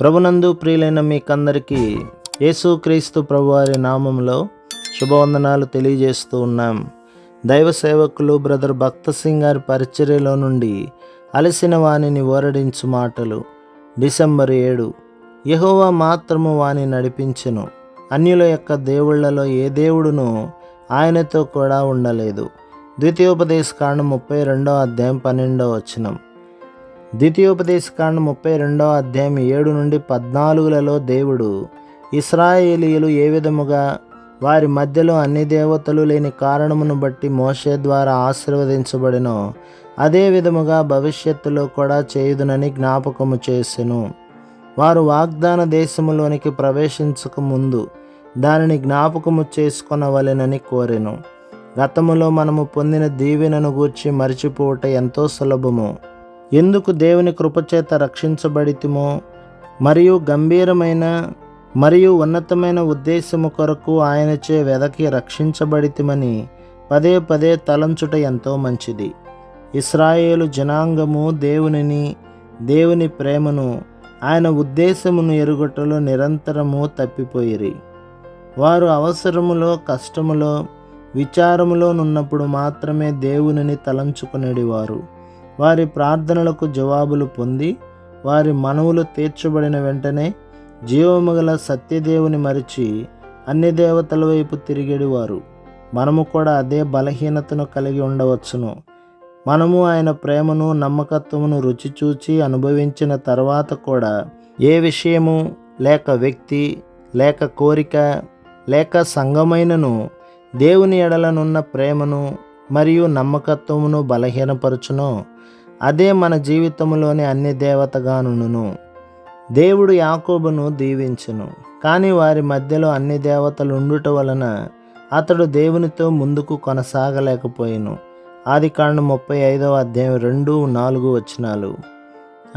ప్రభునందు ప్రియులైన మీకందరికీ యేసుక్రీస్తు ప్రభువారి నామంలో శుభవందనాలు తెలియజేస్తూ ఉన్నాం. దైవ సేవకులు బ్రదర్ భక్త సింగ్ గారి పరిచర్యలో నుండి అలసిన వాణిని ఓరడించు మాటలు. డిసెంబర్ ఏడు. యహోవా మాత్రము వాని నడిపించెను. అన్యుల యొక్క దేవుళ్ళలో ఏ దేవుడును ఆయనతో కూడా ఉండలేదు. ద్వితీయోపదేశ కాండం ముప్పై రెండో అధ్యాయం పన్నెండో వచనం. ద్వితీయోపదేశకాండ ముప్పై రెండవ అధ్యాయం ఏడు నుండి పద్నాలుగులలో దేవుడు ఇస్రాయేలీయులు ఏ విధముగా వారి మధ్యలో అన్ని దేవతలు లేని కారణమును బట్టి మోషే ద్వారా ఆశీర్వదించబడినో అదే విధముగా భవిష్యత్తులో కూడా చేయుదునని జ్ఞాపకము చేసెను. వారు వాగ్దాన దేశములోనికి ప్రవేశించక ముందు దానిని జ్ఞాపకము చేసుకొనవలెనని కోరెను. గతములో మనము పొందిన దీవెనను గూర్చి మరిచిపోవట ఎంతో సులభము. ఎందుకు దేవుని కృపచేత రక్షించబడితిమో మరియు గంభీరమైన మరియు ఉన్నతమైన ఉద్దేశము కొరకు ఆయనచే వెదకి రక్షించబడితిమని పదే పదే తలంచుట ఎంతో మంచిది. ఇస్రాయేలు జనాంగము దేవునిని దేవుని ప్రేమను ఆయన ఉద్దేశమును ఎరుగుటలో నిరంతరము తప్పిపోయిరి. వారు అవసరములో కష్టములో విచారములోనున్నప్పుడు మాత్రమే దేవునిని తలంచుకునేడివారు. వారి ప్రార్థనలకు జవాబులు పొంది వారి మనవులు తీర్చబడిన వెంటనే జీవముగల సత్యదేవుని మరిచి అన్ని దేవతల వైపు తిరిగేడివారు. మనము కూడా అదే బలహీనతను కలిగి ఉండవచ్చును. మనము ఆయన ప్రేమను నమ్మకత్వమును రుచి చూచి అనుభవించిన తర్వాత కూడా ఏ విషయము లేక వ్యక్తి లేక కోరిక లేక సంగమైనను దేవుని ఎడలనున్న ప్రేమను మరియు నమ్మకత్వమును బలహీనపరచును. అదే మన జీవితంలోని అన్ని దేవతగానును దేవుడు యాకోబును దీవించును. కానీ వారి మధ్యలో అన్ని దేవతలు ఉండుట వలన అతడు దేవునితో ముందుకు కొనసాగలేకపోయిను. ఆది కాండం ముప్పై ఐదవ అధ్యాయం రెండు నాలుగు వచనాలు.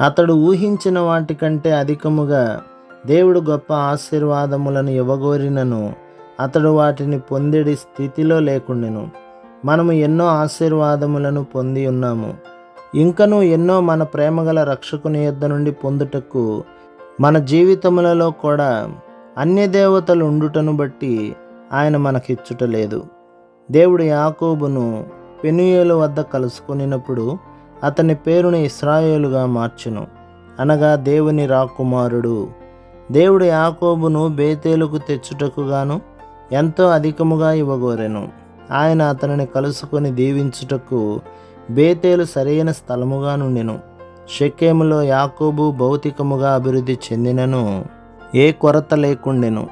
అతడు ఊహించిన వాటికంటే అధికముగా దేవుడు గొప్ప ఆశీర్వాదములను ఇవ్వగోరినను. అతడు వాటిని పొందిడి స్థితిలో లేకుండెను. మనము ఎన్నో ఆశీర్వాదములను పొంది ఉన్నాము. ఇంకనూ ఎన్నో మన ప్రేమగల రక్షకుని యొద్ద నుండి పొందుటకు మన జీవితములలో కూడా అన్య దేవతలు ఉండుటను బట్టి ఆయన మనకిచ్చుట లేదు. దేవుడు యాకోబును పెనుయేలు వద్ద కలుసుకునినప్పుడు అతని పేరును ఇస్రాయేలుగా మార్చును. అనగా దేవుని రాకుమారుడు. దేవుడు యాకోబును బేతేలుకు తెచ్చుటకు గాను ఎంతో అధికముగా ఇవ్వగోరెను. ఆయన అతనిని కలుసుకొని దీవించుటకు బేతేలు సరైన స్థలముగా నుండెను. షెకేములో యాకోబు భౌతికముగా అభివృద్ధి చెందినను ఏ కొరత లేకుండెను.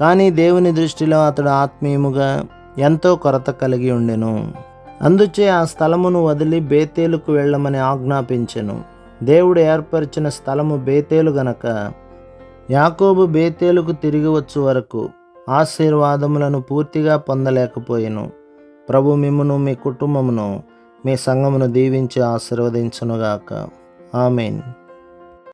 కానీ దేవుని దృష్టిలో అతడు ఆత్మీయముగా ఎంతో కొరత కలిగి ఉండెను. అందుచే ఆ స్థలమును వదిలి బేతేలుకు వెళ్ళమని ఆజ్ఞాపించెను. దేవుడు ఏర్పరిచిన స్థలము బేతేలు గనక యాకోబు బేతేలుకు తిరిగి వచ్చు వరకు ఆశీర్వాదములను పూర్తిగా పొందలేకపోయాను. ప్రభు మిమ్మును మీ కుటుంబమును మీ సంఘమును దీవించి ఆశీర్వదించునుగాక. ఆమెన్.